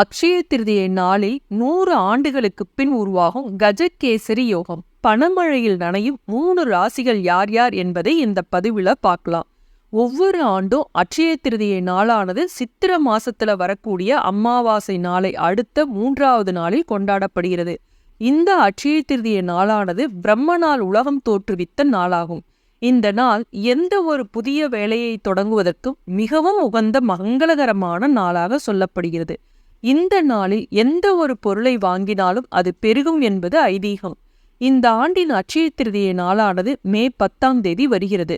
அக்ஷய திருதியை நாளில் நூறு ஆண்டுகளுக்கு பின் உருவாகும் கஜகேசரி யோகம். பணமழையில் நனையும் மூணு ராசிகள் யார் யார் என்பதை இந்த பதிவில் பார்க்கலாம். ஒவ்வொரு ஆண்டும் அட்சய திருதியை நாளானது சித்திர மாசத்துல வரக்கூடிய அமாவாசை நாளை அடுத்த மூன்றாவது நாளில் கொண்டாடப்படுகிறது. இந்த அட்சய திருதியை நாளானது பிரம்ம நாள் உலகம் தோற்றுவித்த நாளாகும். இந்த நாள் எந்த ஒரு புதிய வேலையை தொடங்குவதற்கும் மிகவும் உகந்த மங்களகரமான நாளாக சொல்லப்படுகிறது. இந்த நாளில் எந்த ஒரு பொருளை வாங்கினாலும் அது பெருகும் என்பது ஐதீகம். இந்த ஆண்டின் அட்சய திருதிய நாளானது மே பத்தாம் தேதி வருகிறது.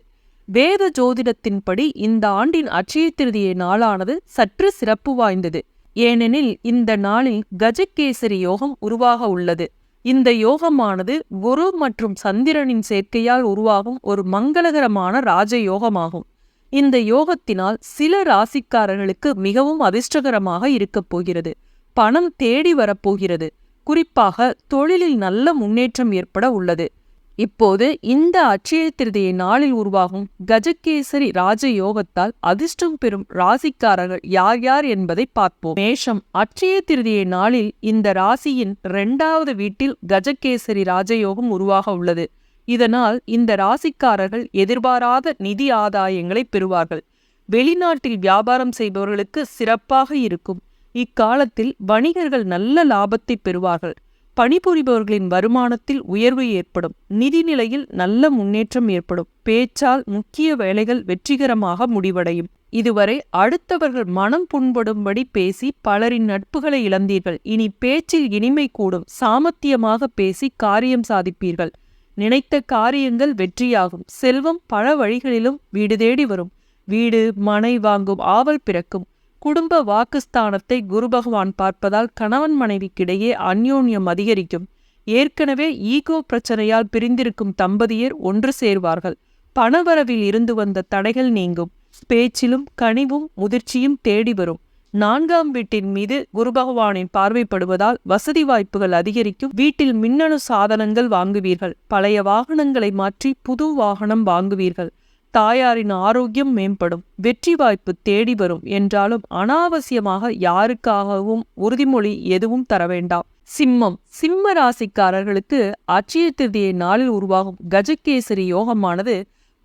வேத ஜோதிடத்தின்படி இந்த ஆண்டின் அட்சய திருதிய நாளானது சற்று சிறப்பு வாய்ந்தது. ஏனெனில் இந்த நாளில் கஜகேசரி யோகம் உருவாக உள்ளது. இந்த யோகமானது குரு மற்றும் சந்திரனின் சேர்க்கையால் உருவாகும் ஒரு மங்களகரமான ராஜ யோகமாகும் இந்த யோகத்தினால் சில ராசிக்காரர்களுக்கு மிகவும் அதிர்ஷ்டகரமாக இருக்கப் போகிறது. பணம் தேடி வரப்போகிறது. குறிப்பாக தொழிலில் நல்ல முன்னேற்றம் ஏற்பட உள்ளது. இப்போது இந்த அட்சய திருதியை நாளில் உருவாகும் கஜகேசரி ராஜ யோகத்தால் அதிர்ஷ்டம் பெறும் ராசிக்காரர்கள் யார் யார் என்பதை பார்ப்போம். மேஷம் அட்சய திருதியை நாளில் இந்த ராசியின் இரண்டாவது வீட்டில் கஜகேசரி ராஜயோகம் உருவாக உள்ளது. இதனால் இந்த ராசிக்காரர்கள் எதிர்பாராத நிதி ஆதாயங்களை பெறுவார்கள். வெளிநாட்டில் வியாபாரம் செய்பவர்களுக்கு சிறப்பாக இருக்கும். இக்காலத்தில் வணிகர்கள் நல்ல லாபத்தை பெறுவார்கள். பணிபுரிபவர்களின் வருமானத்தில் உயர்வு ஏற்படும். நிதிநிலையில் நல்ல முன்னேற்றம் ஏற்படும். பேச்சால் முக்கிய வேலைகள் வெற்றிகரமாக முடிவடையும். இதுவரை அடுத்தவர்கள் மனம் புண்படும்படி பேசி பலரின் நட்புகளை இழந்தீர்கள். இனி பேச்சில் இனிமை கூடும். சாமர்த்தியமாக பேசி காரியம் சாதிப்பீர்கள். நினைத்த காரியங்கள் வெற்றியாகும். செல்வம் பல வழிகளிலும் வீடு தேடி வரும். வீடு மனை வாங்கும் ஆவல் பிறக்கும். குடும்ப வாக்குஸ்தானத்தை குரு பகவான் பார்ப்பதால் கணவன் மனைவிக்கிடையே அந்யோன்யம் அதிகரிக்கும். ஏற்கனவே ஈகோ பிரச்சனையால் பிரிந்திருக்கும் தம்பதியர் ஒன்று சேர்வார்கள். பணவரவில் இருந்து வந்த தடைகள் நீங்கும். பேச்சிலும் கனிவும் முதிர்ச்சியும் தேடி வரும். நான்காம் வீட்டின் மீது குரு பகவானின் பார்வைப்படுவதால் வசதி வாய்ப்புகள் அதிகரிக்கும். வீட்டில் மின்னணு சாதனங்கள் வாங்குவீர்கள். பழைய வாகனங்களை மாற்றி புது வாகனம் வாங்குவீர்கள். தாயாரின் ஆரோக்கியம் மேம்படும். வெற்றி வாய்ப்பு தேடி வரும் என்றாலும் அனாவசியமாக யாருக்காகவும் உறுதிமொழி எதுவும் தர வேண்டாம். சிம்மம். சிம்ம ராசிக்காரர்களுக்கு அச்சய திருதியை நாளில் உருவாகும் கஜகேசரி யோகமானது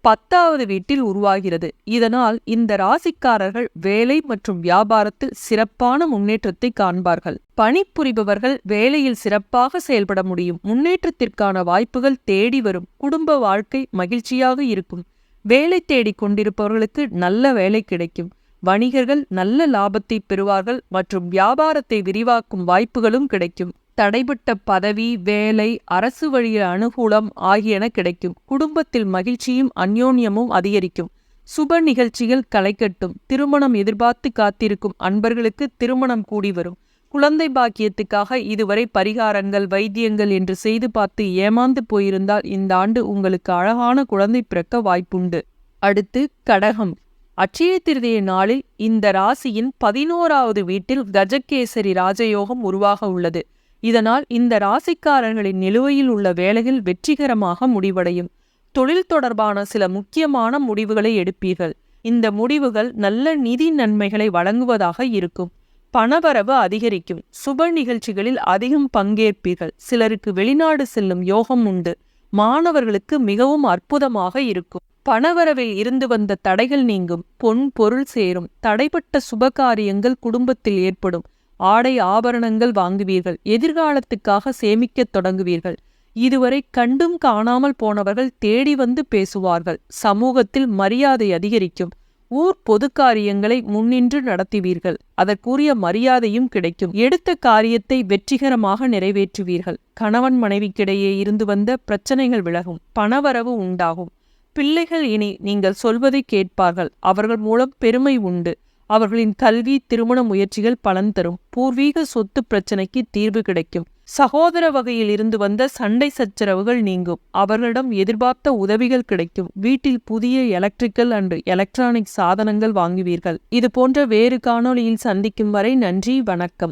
பத்தாவது வீட்டில் உருவாகிறது. இதனால் இந்த ராசிக்காரர்கள் வேலை மற்றும் வியாபாரத்தில் சிறப்பான முன்னேற்றத்தை காண்பார்கள். பணிபுரிபவர்கள் வேலையில் சிறப்பாக செயல்பட முடியும். முன்னேற்றத்திற்கான வாய்ப்புகள் தேடி வரும். குடும்ப வாழ்க்கை மகிழ்ச்சியாக இருக்கும். வேலை தேடிக் கொண்டிருப்பவர்களுக்கு நல்ல வேலை கிடைக்கும். வணிகர்கள் நல்ல லாபத்தை பெறுவார்கள் மற்றும் வியாபாரத்தை விரிவாக்கும் வாய்ப்புகளும் கிடைக்கும். தடைபட்ட பதவி வேலை அரசு வழிய அனுகூலம் ஆகியன கிடைக்கும். குடும்பத்தில் மகிழ்ச்சியும் அந்யோன்யமும் அதிகரிக்கும். சுப நிகழ்ச்சிகள் களைக்கட்டும் திருமணம் எதிர்பார்த்து காத்திருக்கும் அன்பர்களுக்கு திருமணம் கூடி வரும். குழந்தை பாக்கியத்துக்காக இதுவரை பரிகாரங்கள் வைத்தியங்கள் என்று செய்து பார்த்து ஏமாந்து போயிருந்தால் இந்த ஆண்டு உங்களுக்கு அழகான குழந்தை பிறக்க வாய்ப்புண்டு. அடுத்து கடகம். அட்சய திருதிய நாளில் இந்த ராசியின் பதினோராவது வீட்டில் கஜகேசரி ராஜயோகம் உருவாக உள்ளது. இதனால் இந்த ராசிக்காரர்களின் நிலுவையில் உள்ள வேலைகள் வெற்றிகரமாக முடிவடையும். தொழில் தொடர்பான சில முக்கியமான முடிவுகளை எடுப்பீர்கள். இந்த முடிவுகள் நல்ல நிதி நன்மைகளை வழங்குவதாக இருக்கும். பணவரவு அதிகரிக்கும். சுப நிகழ்ச்சிகளில் அதிகம் பங்கேற்பீர்கள். சிலருக்கு வெளிநாடு செல்லும் யோகம் உண்டு. மாணவர்களுக்கு மிகவும் அற்புதமாக இருக்கும். பணவரவில் இருந்து வந்த தடைகள் நீங்கும் பொன் பொருள் சேரும் தடைப்பட்ட சுபகாரியங்கள் குடும்பத்தில் ஏற்படும். ஆடை ஆபரணங்கள் வாங்குவீர்கள் எதிர்காலத்துக்காக சேமிக்கத் தொடங்குவீர்கள். இதுவரை கண்டும் காணாமல் போனவர்கள் தேடி வந்து பேசுவார்கள். சமூகத்தில் மரியாதை அதிகரிக்கும். ஊர் பொது காரியங்களை முன்னின்று நடத்துவீர்கள். அதற்குரிய மரியாதையும் கிடைக்கும். எடுத்த காரியத்தை வெற்றிகரமாக நிறைவேற்றுவீர்கள். கணவன் மனைவிக்கிடையே இருந்து வந்த பிரச்சனைகள் விலகும். பணவரவு உண்டாகும். பிள்ளைகள் இனி நீங்கள் சொல்வதை கேட்பார்கள். அவர்கள் மூலம் பெருமை உண்டு. அவர்களின் கல்வி திருமண முயற்சிகள் பலன் தரும். பூர்வீக சொத்து பிரச்சனைக்கு தீர்வு கிடைக்கும். சகோதர வகையில் இருந்து வந்த சண்டை சச்சரவுகள் நீங்கும். அவர்களிடம் எதிர்பார்த்த உதவிகள் கிடைக்கும். வீட்டில் புதிய எலக்ட்ரிக்கல் அண்டு எலக்ட்ரானிக் சாதனங்கள் வாங்குவீர்கள். இது போன்ற வேறு காணொளியில் சந்திக்கும் வரை நன்றி வணக்கம்.